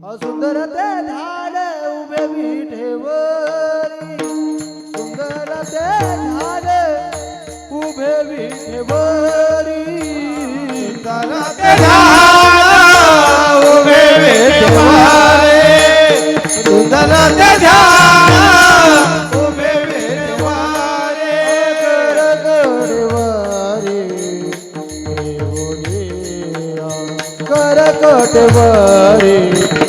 સુંદર તે ધારે ઉભે વિઠેવરી સુંદર તે ધારે ઉભે વિઠેવરી સુંદર તે ધારે ઉભે વિઠેવરી સુંદર તે ધારે કોટવારી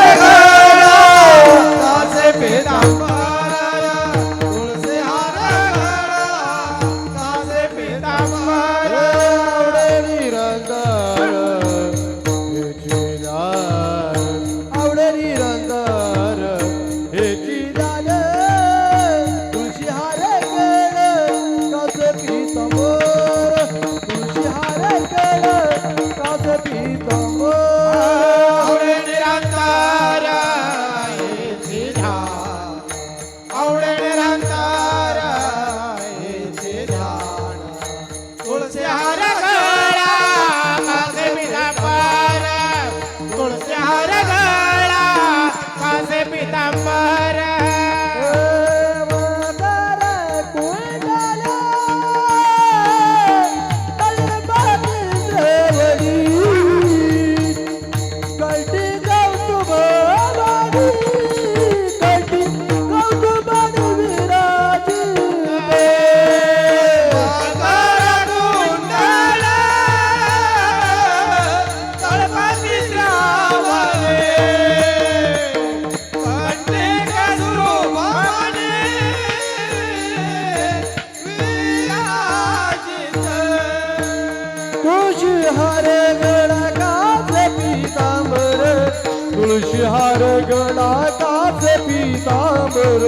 I'm Allah. तुळशी हार गळा काचे पितांबर तुळशी हार गळा काचे पितांबर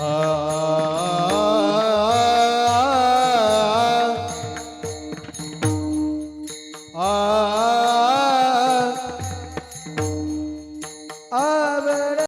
啊。